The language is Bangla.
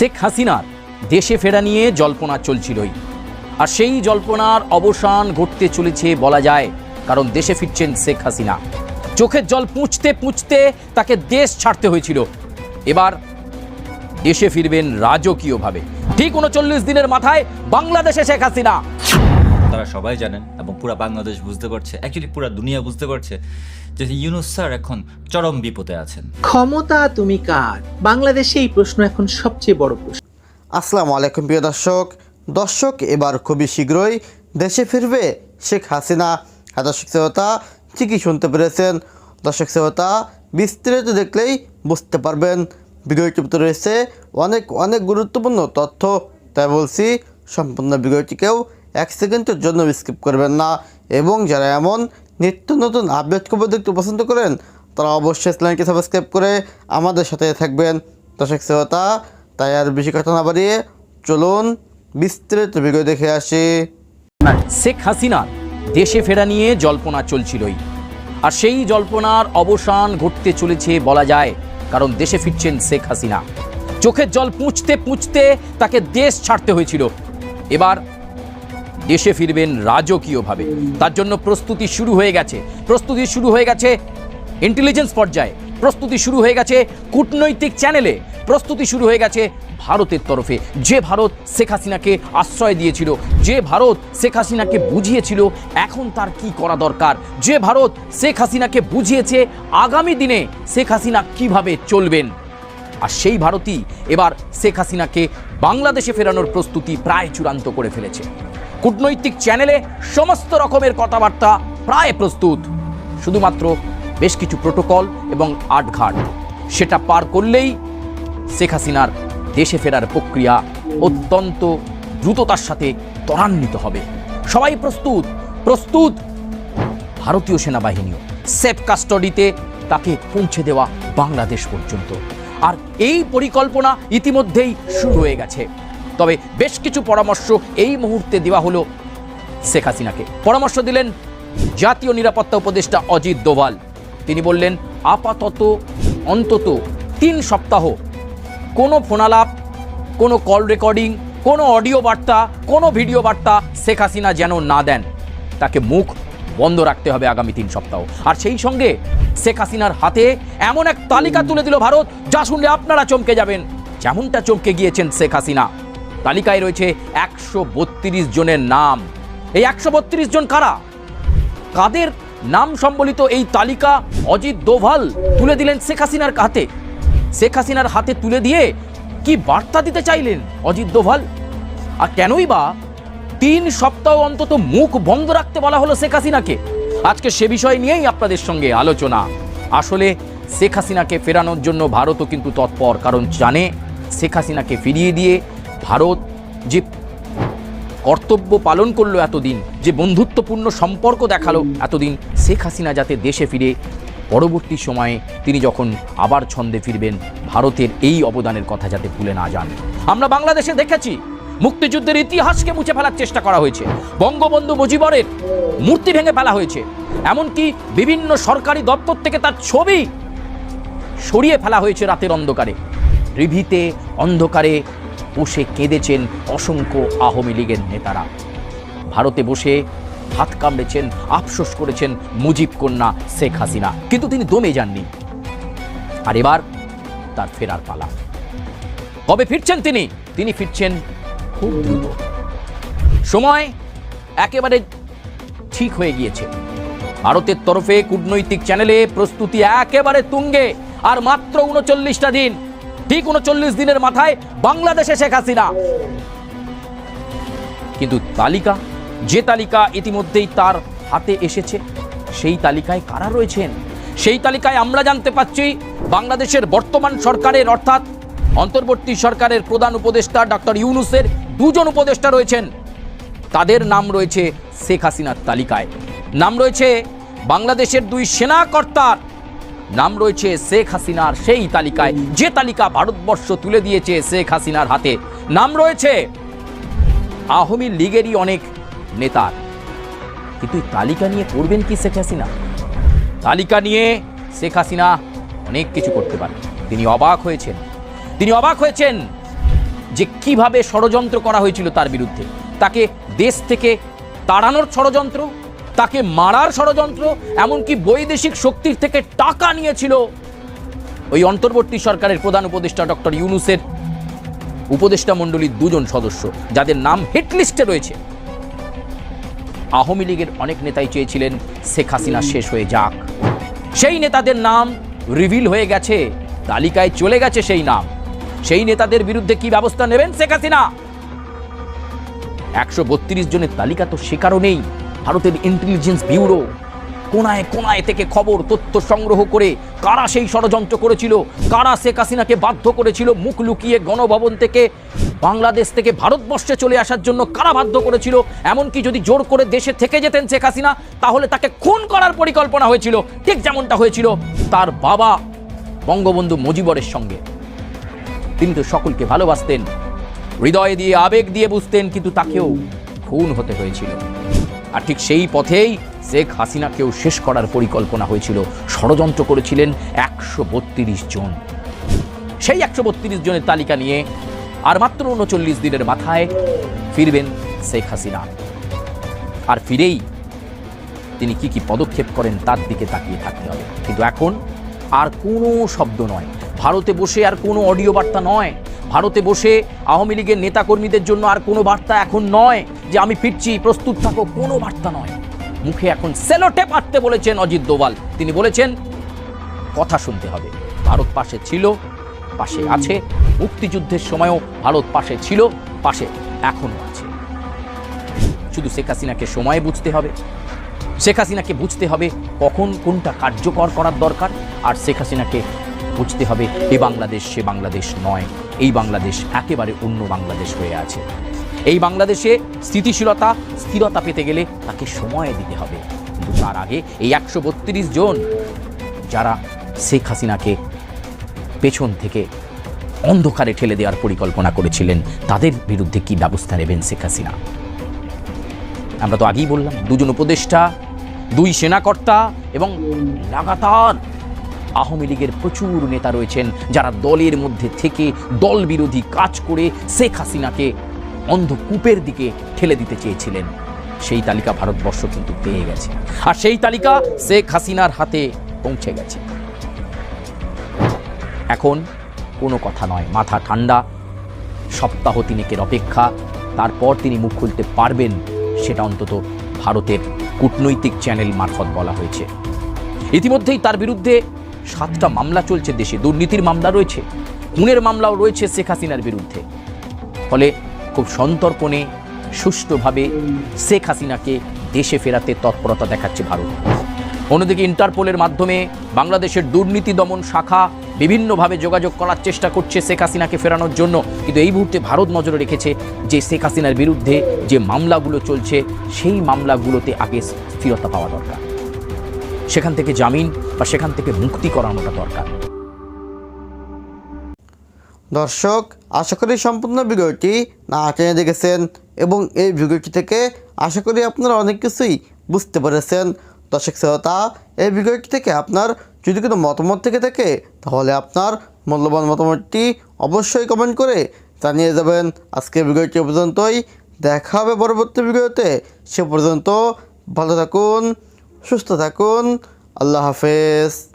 শেখ হাসিনার দেশে ফেরা নিয়ে জল্পনা চলছিলই। আর সেই জল্পনার অবসান ঘটতে চলেছে বলা যায়, কারণ দেশে ফিরছেন শেখ হাসিনা। চোখের জল পুঁছতে পুঁছতে তাকে দেশ ছাড়তে হয়েছিল। এবার দেশে ফিরবেন রাজকীয়ভাবে। ঠিক উনচল্লিশ দিনের মাথায় বাংলাদেশে শেখ হাসিনা। তারা সবাই জানেন এবং পুরো বাংলাদেশ বুঝতে পারছে অ্যাকচুয়ালি পুরো দুনিয়া বুঝতে পারছে যে ইউনুস স্যার এখন চরম বিপদে আছেন। ক্ষমতা তুমি কার? বাংলাদেশে এই প্রশ্ন এখন সবচেয়ে বড় প্রশ্ন। আসসালামু আলাইকুম প্রিয় দর্শক। দর্শক এবার খুবই শীঘ্রই দেশে ফিরবে শেখ হাসিনা। হ্যাঁ দর্শক শ্রোতা ঠিকই শুনতে পেরেছেন। দর্শক শ্রোতা বিস্তারিত দেখলেই বুঝতে পারবেন। ভিডিওটিতে রয়েছে অনেক অনেক গুরুত্বপূর্ণ তথ্য। তাই বলছি সম্পূর্ণ ভিডিওটিকেও এক সেকেন্ডের জন্য স্কিপ করবেন না। এবং যারা এমন নিত্য নতুন আপডেট খবর দেখতে পছন্দ করেন, তারা অবশ্যই চ্যানেলকে সাবস্ক্রাইব করে আমাদের সাথে থাকবেন। দর্শক শ্রোতা, তাই আর বেশি কথা না বাড়িয়ে চলুন বিস্তারিত ভিডিও দেখে আসি। শেখ হাসিনার দেশে ফেরা নিয়ে জল্পনা চলছিলই, আর সেই জল্পনার অবসান ঘটতে চলেছে বলা যায়, কারণ দেশে ফিরছেন শেখ হাসিনা। চোখের জল পুঁছতে পুঁছতে তাকে দেশ ছাড়তে হয়েছিল। এবার দেশে ফিরবেন রাজকীয়ভাবে। তার জন্য প্রস্তুতি শুরু হয়ে গেছে। প্রস্তুতি শুরু হয়ে গেছে ইন্টেলিজেন্স পর্যায়ে। প্রস্তুতি শুরু হয়ে গেছে কূটনৈতিক চ্যানেলে প্রস্তুতি শুরু হয়ে গেছে ভারতের তরফে। যে ভারত শেখ হাসিনাকে আশ্রয় দিয়েছিল, যে ভারত শেখ হাসিনাকে বুঝিয়েছিল, এখন তার কি করা দরকার? যে ভারত শেখ হাসিনাকে বুঝিয়েছে, আগামী দিনে শেখ হাসিনা কীভাবে চলবেন? আর সেই ভারতই এবার শেখ হাসিনাকে বাংলাদেশে ফেরানোর প্রস্তুতি প্রায় চূড়ান্ত করে ফেলেছে। কূটনৈতিক চ্যানেলে সমস্ত রকমের কথাবার্তা প্রায় প্রস্তুত। শুধুমাত্র বেশ কিছু প্রোটোকল এবং আটঘাট। সেটা পার করলেই শেখ হাসিনার দেশে ফেরার প্রক্রিয়া অত্যন্ত দ্রুততার সাথে ত্বরান্বিত হবে। সবাই প্রস্তুত প্রস্তুত! ভারতীয় সেনাবাহিনীও সেফ কাস্টডিতে তাকে পৌঁছে দেওয়া বাংলাদেশ পর্যন্ত। আর এই পরিকল্পনা ইতিমধ্যেই শুরু হয়ে গেছে। তবে বেশ কিছু পরামর্শ এই মুহূর্তে দেওয়া হলো শেখ হাসিনাকে। পরামর্শ দিলেন জাতীয় নিরাপত্তা উপদেষ্টা অজিত দোভাল। তিনি বললেন, আপাতত অন্তত তিন সপ্তাহ কোনো ফোনালাপ, কোনো কল রেকর্ডিং, কোনো অডিও বার্তা, কোনো ভিডিও বার্তা শেখ হাসিনা যেন না দেন। তাকে মুখ বন্ধ রাখতে হবে আগামী তিন সপ্তাহ। আর সেই সঙ্গে শেখ হাসিনার হাতে এমন এক তালিকা তুলে দিল ভারত, যা শুনলে আপনারা চমকে যাবেন। যেমনটা চমকে গিয়েছেন শেখ হাসিনা। তালিকায় রয়েছে একশো বত্রিশ জনের নাম। এই একশো বত্রিশ জন কারা? কাদের নাম সম্বলিত এই তালিকা অজিত দোভাল তুলে দিলেন শেখ হাসিনার হাতে? শেখ হাসিনার হাতে তুলে দিয়ে কি বার্তা দিতে চাইলেন অজিত দোভাল? আর কেনই বা তিন সপ্তাহ অন্তত মুখ বন্ধ রাখতে বলা হলো শেখ হাসিনাকে? আজকে সে বিষয় নিয়েই আপনাদের সঙ্গে আলোচনা। আসলে শেখ হাসিনাকে ফেরানোর জন্য ভারতও কিন্তু তৎপর, কারণ জানে শেখ হাসিনাকে ফিরিয়ে দিয়ে ভারত যে কর্তব্য পালন করল এতদিন, যে বন্ধুত্বপূর্ণ সম্পর্ক দেখাল এতদিন, শেখ হাসিনা যাতে দেশে ফিরে, পরবর্তী সময়ে তিনি যখন আবার ছন্দে ফিরবেন, ভারতের এই অবদানের কথা যাতে ভুলে না যান। আমরা বাংলাদেশে দেখেছি, মুক্তিযুদ্ধের ইতিহাসকে মুছে ফেলার চেষ্টা করা হয়েছে, বঙ্গবন্ধু মুজিবরের মূর্তি ভেঙে ফেলা হয়েছে, এমনকি বিভিন্ন সরকারি দপ্তর থেকে তার ছবি সরিয়ে ফেলা হয়েছে রাতের অন্ধকারে। রিভিতে অন্ধকারে বসে কেঁদেছেন অসংখ্য আওয়ামী লীগের নেতারা। ভারতে বসে হাত কামড়েছেন, আফসোস করেছেন মুজিব কন্যা শেখ হাসিনা। কিন্তু তিনি দমে যাননি। আর এবার তার ফেরার পালা। কবে ফিরছেন তিনি? তিনি ফিরছেন খুব দ্রুত। সময় একেবারে ঠিক হয়ে গিয়েছে। ভারতের তরফে কূটনৈতিক চ্যানেলে প্রস্তুতি একেবারে তুঙ্গে। আর মাত্র উনচল্লিশটা দিন। ঠিক উনচল্লিশ দিনের মাথায় বাংলাদেশে শেখ হাসিনা। কিন্তু তালিকা, যে তালিকা ইতিমধ্যেই তার হাতে এসেছে, সেই তালিকায় কারা রয়েছেন? সেই তালিকায় আমরা জানতে পাচ্ছি বাংলাদেশের বর্তমান সরকারের, অর্থাৎ অন্তর্বর্তী সরকারের প্রধান উপদেষ্টা ডক্টর ইউনুসের দুজন উপদেষ্টা রয়েছেন। তাদের নাম রয়েছে শেখ হাসিনার তালিকায়। নাম রয়েছে বাংলাদেশের দুই সেনা কর্তার নাম রয়েছে শেখ হাসিনার সেই তালিকায়। যে তালিকা ভারতবর্ষ তুলে দিয়েছে শেখ হাসিনার হাতে, নাম রয়েছে আওয়ামী লীগেরই অনেক নেতার। কিন্তু তালিকা নিয়ে করবেন কি শেখ হাসিনা? তালিকা নিয়ে শেখ হাসিনা অনেক কিছু করতে পারেন। তিনি অবাক হয়েছেন। তিনি অবাক হয়েছেন যে কীভাবে ষড়যন্ত্র করা হয়েছিল তার বিরুদ্ধে। তাকে দেশ থেকে তাড়ানোর ষড়যন্ত্র তাকে মারার ষড়যন্ত্র, এমনকি বৈদেশিক শক্তির থেকে টাকা নিয়েছিল। ওই অন্তর্বর্তী সরকারের প্রধান উপদেষ্টা ডক্টর ইউনুসের উপদেষ্টা মণ্ডলীর দুজন সদস্য, যাদের নাম হিটলিস্টে রয়েছে। আওয়ামী লীগের অনেক নেতাই চেয়েছিলেন শেখ হাসিনা শেষ হয়ে যাক। সেই নেতাদের নাম রিভিল হয়ে গেছে, তালিকায় চলে গেছে সেই নাম। সেই নেতাদের বিরুদ্ধে কি ব্যবস্থা নেবেন শেখ হাসিনা? একশো বত্রিশ জনের তালিকা তো সে কারণেই ভারতের ইন্টেলিজেন্স ব্যুরো কোনায় কোনায় থেকে খবর, তথ্য সংগ্রহ করে কারা সেই ষড়যন্ত্র করেছিল, কারা শেখ হাসিনাকে বাধ্য করেছিল মুখ লুকিয়ে গণভবন থেকে, বাংলাদেশ থেকে ভারতবর্ষে চলে আসার জন্য কারা বাধ্য করেছিল? এমনকি যদি জোর করে দেশে থেকে যেতেন শেখ হাসিনা, তাহলে তাকে খুন করার পরিকল্পনা হয়েছিল। ঠিক যেমনটা হয়েছিল তার বাবা বঙ্গবন্ধু মুজিবরের সঙ্গে। তিনি তো সকলকে ভালোবাসতেন, হৃদয় দিয়ে আবেগ দিয়ে বুঝতেন, কিন্তু তাকেও খুন হতে হয়েছিল। আর ঠিক সেই পথেই শেখ হাসিনাকেও শেষ করার পরিকল্পনা হয়েছিল। ষড়যন্ত্র করেছিলেন একশো বত্রিশ জন। সেই একশো বত্রিশ জনের তালিকা নিয়ে আর মাত্র উনচল্লিশ দিনের মাথায় ফিরবেন শেখ হাসিনা। আর ফিরেই তিনি কি কি পদক্ষেপ করেন তার দিকে তাকিয়ে থাকতে হবে। কিন্তু এখন আর কোনো শব্দ নয়। ভারতে বসে আর কোনো অডিও বার্তা নয়। ভারতে বসে আওয়ামী লীগের নেতাকর্মীদের জন্য আর কোনো বার্তা এখন নয়। যে আমি ফিরছি, প্রস্তুত থাকো, কোনো বার্তা নয়। মুখে এখন সেলোটেপ আটতে বলেছেন অজিত দোভাল। তিনি বলেছেন, কথা শুনতে হবে। ভারত পাশে ছিল, পাশে আছে। মুক্তিযুদ্ধের সময়ও ভারত পাশে ছিল, পাশে এখনও আছে। শুধু শেখ হাসিনাকে সময় বুঝতে হবে। শেখ হাসিনাকে বুঝতে হবে কখন কোনটা কার্যকর করার দরকার। আর শেখ হাসিনাকে বুঝতে হবে, এ বাংলাদেশ সে বাংলাদেশ নয়। এই বাংলাদেশ একেবারে অন্য বাংলাদেশ হয়ে আছে। এই বাংলাদেশে স্থিতিশীলতা, স্থিরতা পেতে গেলে তাকে সময় দিতে হবে। কিন্তু তার আগে এই একশো বত্রিশ জন যারা শেখ হাসিনাকে পেছন থেকে অন্ধকারে ঠেলে দেওয়ার পরিকল্পনা করেছিলেন, তাদের বিরুদ্ধে কি ব্যবস্থা নেবেন শেখ হাসিনা? আমরা তো আগেই বললাম, দুজন উপদেষ্টা, দুই সেনাকর্তা এবং লাগাতার আওয়ামী লীগের প্রচুর নেতা রয়েছেন যারা দলের মধ্যে থেকে দল বিরোধী কাজ করে শেখ হাসিনাকে অন্ধকূপের দিকে ঠেলে দিতে চেয়েছিলেন। সেই তালিকা ভারতবর্ষ কিন্তু পেয়ে গেছে। আর সেই তালিকা শেখ হাসিনার হাতে পৌঁছে গেছে। এখন কোনো কথা নয়, মাথা ঠান্ডা। সপ্তাহ তিনেকের অপেক্ষা, তারপর তিনি মুখ খুলতে পারবেন, সেটা অন্তত ভারতের কূটনৈতিক চ্যানেল মারফত বলা হয়েছে। ইতিমধ্যেই তার বিরুদ্ধে সাতটা মামলা চলছে দেশে। দুর্নীতির মামলা রয়েছে, খুনের মামলাও রয়েছে শেখ হাসিনার বিরুদ্ধে। ফলে খুব সন্তর্পণে, সুষ্ঠুভাবে শেখ হাসিনাকে দেশে ফেরাতে তৎপরতা দেখাচ্ছে ভারত। অন্যদিকে ইন্টারপোলের মাধ্যমে বাংলাদেশের দুর্নীতি দমন শাখা বিভিন্নভাবে যোগাযোগ করার চেষ্টা করছে শেখ হাসিনাকে ফেরানোর জন্য। কিন্তু এই মুহূর্তে ভারত নজরে রেখেছে যে শেখ হাসিনার বিরুদ্ধে যে মামলাগুলো চলছে, সেই মামলাগুলোতে আগে স্থিরতা পাওয়া দরকার। সেখান থেকে জামিন বা সেখান থেকে মুক্তি করানোটা দরকার। দর্শক, আশা করি সম্পূর্ণ ভিডিওটি না টেনে দেখেছেন এবং এই ভিডিওটি থেকে আশা করি আপনারা অনেক কিছুই বুঝতে পেরেছেন। দর্শক শ্রোতা, এই ভিডিওটি থেকে আপনার যদি কোনো মতামত থেকে থাকে, তাহলে আপনার মূল্যবান মতামতটি অবশ্যই কমেন্ট করে জানিয়ে যাবেন। আজকে ভিডিওটি পর্যন্তই। দেখা হবে পরবর্তী ভিডিওতে। সে পর্যন্ত ভালো থাকুন, সুস্থ থাকুন। আল্লাহ হাফেজ।